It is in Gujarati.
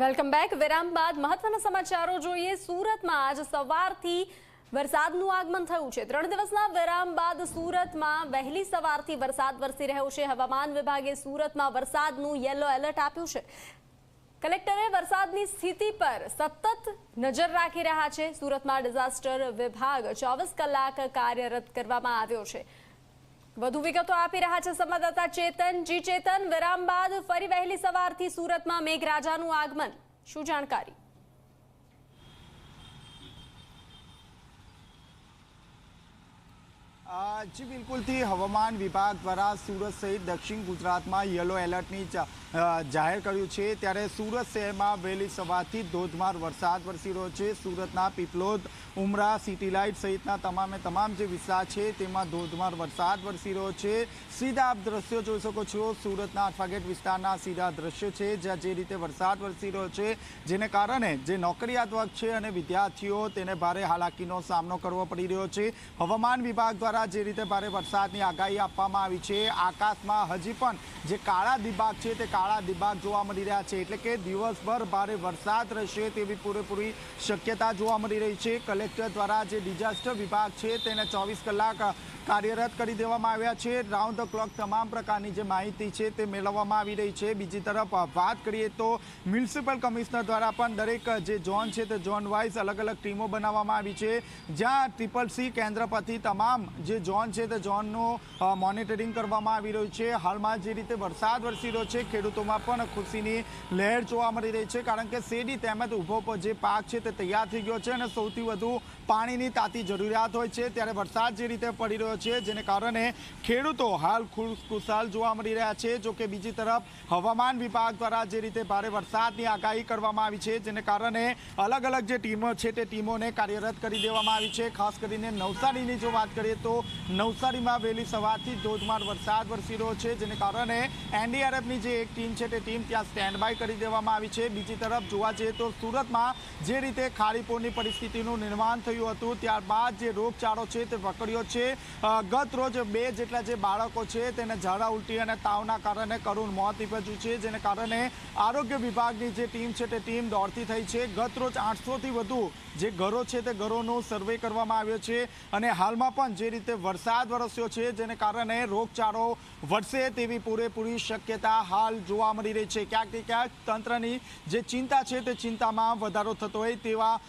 Welcome back. વિરામ બાદ મહત્વના સમાચારો જોઈએ. સુરતમાં આજ સવારથી વરસાદનું આગમન થયું છે. ત્રણ દિવસના વિરામ બાદ સુરતમાં વહેલી સવારથી વરસાદ વરસી રહ્યો છે. હવામાન વિભાગે સુરતમાં વરસાદનું યલો એલર્ટ આપ્યું છે. કલેક્ટરે વરસાદની સ્થિતિ પર સતત નજર રાખી રહ્યા છે. સુરતમાં ડિઝાસ્ટર વિભાગ ચોવીસ કલાક કાર્યરત કરવામાં આવ્યો છે. વધુ વિગતો આપી રહ્યા છે સંવાદદાતા ચેતન. જી ચેતન વિરામ બાદ ફરી વહેલી સવારથી સુરતમાં મેઘરાજાનું આગમન. શું જાણકારી? જી બિલકુલથી હવામાન વિભાગ દ્વારા સુરત સહિત દક્ષિણ ગુજરાતમાં યલો એલર્ટની જાહેર કર્યું છે. ત્યારે સુરત શહેરમાં વહેલી સવારથી ધોધમાર વરસાદ વરસી રહ્યો છે. સુરતના પીપલોદ, ઉમરા સિટી લાઇટ સહિતના તમામે તમામ જે વિસ્તાર છે તેમાં ધોધમાર વરસાદ વરસી રહ્યો છે. સીધા આપ દ્રશ્યો જોઈ શકો છો. સુરતના અઠવાગેટ વિસ્તારના સીધા દ્રશ્યો છે, જ્યાં જે રીતે વરસાદ વરસી રહ્યો છે, જેને કારણે જે નોકરિયાત વર્ગ છે અને વિદ્યાર્થીઓ તેને ભારે હાલાકીનો સામનો કરવો પડી રહ્યો છે. હવામાન વિભાગ દ્વારા જે રીતે ભારે વરસાદની આગાહી આપવામાં આવી છે, આકાશમાં હજી પણ જે કાળા દિબાગ છે તે કાળા દિબાગ જોવા મળી રહ્યા છે. એટલે કે દિવસભર ભારે વરસાદ રહેશે તેવી પૂરેપૂરી શક્યતા જોવા મળી રહી છે. કલેક્ટર દ્વારા જે ડિઝાસ્ટર વિભાગ છે તેને ચોવીસ કલાક કાર્યરત કરી દેવામાં આવ્યા છે. રાઉન્ડ ધ ક્લોક તમામ પ્રકારની જે માહિતી છે તે મેળવવામાં આવી રહી છે. બીજી તરફ વાત કરીએ તો મ્યુનિસિપલ કમિશનર દ્વારા પણ દરેક જે ઝોન છે તે ઝોન વાઇઝ અલગ અલગ ટીમો બનાવવામાં આવી છે. જ્યાં ટ્રિપલ સી કેન્દ્ર પરથી તમામ જે ઝોન છે તે ઝોનનું મોનિટરિંગ કરવામાં આવી રહ્યું છે. હાલમાં જે રીતે વરસાદ વરસી રહ્યો છે, ખેડૂતોમાં પણ ખુશીની લહેર જોવા મળી રહી છે, કારણ કે શેરડી તેમજ ઊભો જે પાક છે તે તૈયાર થઈ ગયો છે અને સૌથી વધુ પાણીની તાતી જરૂરિયાત હોય છે. ત્યારે વરસાદ જે રીતે પડી રહ્યો છે, જેને કારણે ખેડૂતો હાલ ખુશખુશાલ જોવા મળી રહ્યા છે. જો કે બીજી તરફ, હવામાન વિભાગ દ્વારા જે રીતે ભારે વરસાદની આગાહી કરવામાં આવી છે, જેને કારણે અલગ અલગ જે ટીમો છે તે ટીમોને કાર્યરત કરી દેવામાં આવી છે. ખાસ કરીને નવસારીની જો વાત કરીએ તો નવસારીમાં વહેલી સવારથી ધોધમાર વરસાદ વરસી રહ્યો છે, જેને કારણે એનડીઆરએફની જે એક ટીમ છે તે ટીમ ત્યાં સ્ટેન્ડ બાય કરી દેવામાં આવી છે. બીજી તરફ જોવા જઈએ તો સુરતમાં જે રીતે ખાડીપોરની પરિસ્થિતિનું નિર્માણ થયું હતું, ત્યારબાદ જે રોગચાળો છે તે પકડ્યો છે. ગત રોજ બે જેટલા જે બાળકો છે તેને ઝાડા ઉલટી અને તાવના કારણે કરુણ મોત નીપજ્યું છે, જેને કારણે આરોગ્ય વિભાગની જે ટીમ છે તે ટીમ દોડતી થઈ છે. ગત રોજ આઠસોથી વધુ જે ઘરો છે તે ઘરોનો સર્વે કરવામાં આવ્યો છે અને હાલમાં પણ જે રીતે વરસાદ વરસ્યો છે, જેને કારણે રોગચાળો વધશે તેવી પૂરેપૂરી શક્યતા હાલ જોવા મળી રહી છે. ક્યાંક ક્યાંક તંત્રની જે ચિંતા છે તે ચિંતામાં વધારો થતો હોય તેવા